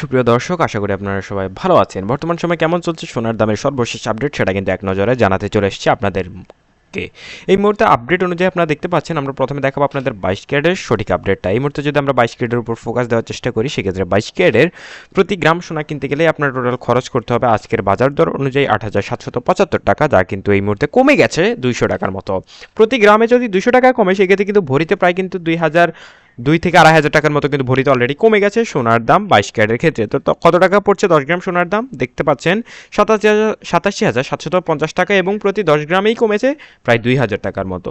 সুপ্রিয় দর্শক, আশা করি আপনারা সবাই ভালো আছেন। বর্তমান সময় কেমন চলছে সোনার দামের সর্বশেষ আপডেট সেটা কিন্তু এক নজরে জানাতে চলে এসেছি আপনাদেরকে। এই মুহূর্তে আপডেট অনুযায়ী আপনারা দেখতে পাচ্ছেন, আমরা প্রথমে দেখাবো আপনাদের বাইশ ক্যারেটের সঠিক আপডেটটা এই মুহূর্তে যদি আমরা বাইশ ক্যারেটের উপর ফোকাস দেওয়ার চেষ্টা করি, সেক্ষেত্রে বাইশ ক্যারেটের প্রতি গ্রাম সোনা কিনতে গেলে আপনার টোটাল খরচ করতে হবে আজকের বাজার দর অনুযায়ী আট হাজার সাতশত পঁচাত্তর টাকা, যা কিন্তু এই মুহূর্তে কমে গেছে দুইশো টাকার মতো। প্রতি গ্রামে যদি দুইশো টাকা কমে, সেক্ষেত্রে কিন্তু ভরিতে প্রায় কিন্তু দুই হাজার দুই থেকে আড়াই হাজার টাকার মতো কিন্তু ভরিতে অলরেডি কমে গেছে সোনার দাম বাইশ ক্যারেটের ক্ষেত্রে। তো কত টাকা পড়ছে দশ গ্রাম সোনার দাম? দেখতে পাচ্ছেন, সাতাশি হাজার সাতাশি হাজার সাতশত পঞ্চাশ টাকা এবং প্রতি দশ গ্রামেই কমেছে প্রায় দুই হাজার টাকার মতো।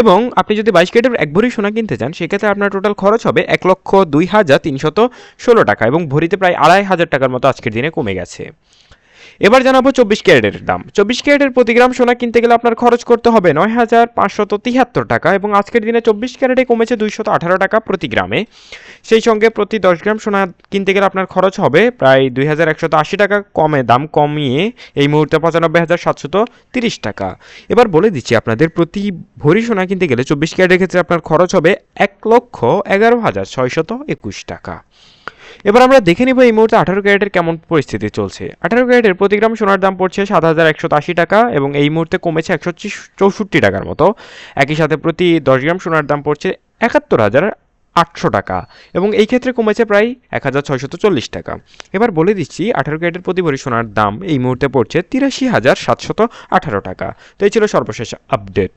এবং আপনি যদি বাইশ ক্যারেটের এক ভরি সোনা কিনতে চান, সেক্ষেত্রে আপনার টোটাল খরচ হবে এক লক্ষ দুই হাজার তিনশত ষোলো টাকা এবং ভরিতে প্রায় আড়াই হাজার টাকার মতো আজকের দিনে কমে গেছে। এবার জানাব চব্বিশ ক্যারেটের দাম। চব্বিশ ক্যারেটের প্রতি গ্রাম সোনা কিনতে গেলে আপনার খরচ করতে হবে নয় হাজার পাঁচশত তিয়াত্তর টাকা এবং আজকের দিনে চব্বিশ ক্যারেটে কমেছে দুইশত আঠারো টাকা প্রতি গ্রামে। সেই সঙ্গে প্রতি দশ গ্রাম সোনা কিনতে গেলে আপনার খরচ হবে প্রায় দুই হাজার একশত আশি টাকা। কমে দাম কমিয়ে এই মুহূর্তে পঁচানব্বই হাজার সাতশত তিরিশ টাকা। এবার বলে দিচ্ছি, আপনাদের প্রতি ভরি সোনা কিনতে গেলে চব্বিশ ক্যারেটের ক্ষেত্রে আপনার খরচ হবে এক লক্ষ এগারো হাজার ছয়শত একুশ টাকা। এবার আমরা দেখে নিব এই মুহূর্তে আঠারো ক্যারেটের কেমন পরিস্থিতি চলছে। আঠারো ক্যারেটের প্রতি গ্রাম সোনার দাম পড়ছে সাত হাজার একশো আশি টাকা এবং এই মুহূর্তে কমেছে একশো চৌষট্টি টাকার মতো। একই সাথে প্রতি দশ গ্রাম সোনার দাম পড়ছে একাত্তর হাজার আটশো টাকা এবং এই ক্ষেত্রে কমেছে প্রায় এক হাজার ছয়শত চল্লিশ টাকা। এবার বলে দিচ্ছি, আঠারো ক্যারেটের প্রতি ভরি সোনার দাম এই মুহূর্তে পড়ছে তিরাশি হাজার সাতশত আঠারো টাকা। তো এই ছিল সর্বশেষ আপডেট।